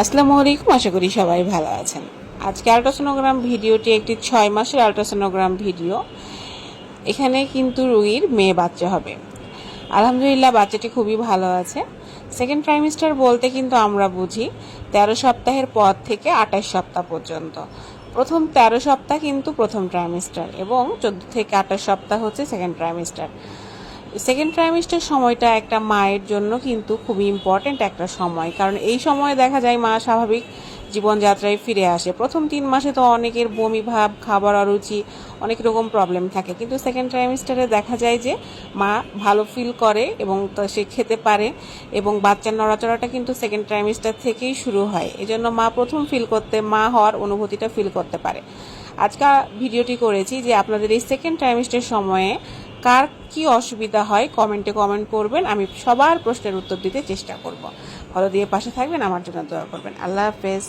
আসসালামু আলাইকুম আশা করি সবাই ভালো আছেন। আজকে আলট্রাসোনোগ্রাম ভিডিওটি একটি ছয় মাসের আলট্রাসোনোগ্রাম ভিডিও। এখানে কিন্তু রুগীর মেয়ে বাচ্চা হবে। আলহামদুলিল্লাহ, বাচ্চাটি খুবই ভালো আছে। সেকেন্ড ট্রাইমিস্টার বলতে কিন্তু আমরা বুঝি, তেরো সপ্তাহের পর থেকে আঠাশ সপ্তাহ পর্যন্ত। প্রথম তেরো সপ্তাহ কিন্তু প্রথম ট্রাইমিস্টার এবং চোদ্দ থেকে আঠাশ সপ্তাহ হচ্ছে সেকেন্ড ট্রাইমিস্টার সেকেন্ড ট্রাইমিস্টার সময়টা একটা মায়ের জন্য কিন্তু খুবই ইম্পর্ট্যান্ট একটা সময়। কারণ এই সময়ে দেখা যায় মা স্বাভাবিক জীবনযাত্রায় ফিরে আসে। প্রথম তিন মাসে তো অনেকের বমি ভাব, খাবার অরুচি, অনেক রকম প্রবলেম থাকে। কিন্তু সেকেন্ড ট্রাইমিস্টারে দেখা যায় যে মা ভালো ফিল করে এবং সে খেতে পারে এবং বাচ্চার নড়াচড়াটা কিন্তু সেকেন্ড ট্রাইমিস্টার থেকেই শুরু হয়। এজন্য মা প্রথম ফিল করতে, মা হওয়ার অনুভূতিটা ফিল করতে পারে। আজকে ভিডিওটি করেছি যে আপনাদের এই সেকেন্ড ট্রাইমিস্টার সময়ে কার কি অসুবিধা হয় কমেন্টে কমেন্ট করবেন, আমি সবার প্রশ্নের উত্তর দিতে চেষ্টা করব। ভালো দিয়ে পাশে থাকবেন, আমার জন্য দোয়া করবেন। আল্লাহ হাফেজ।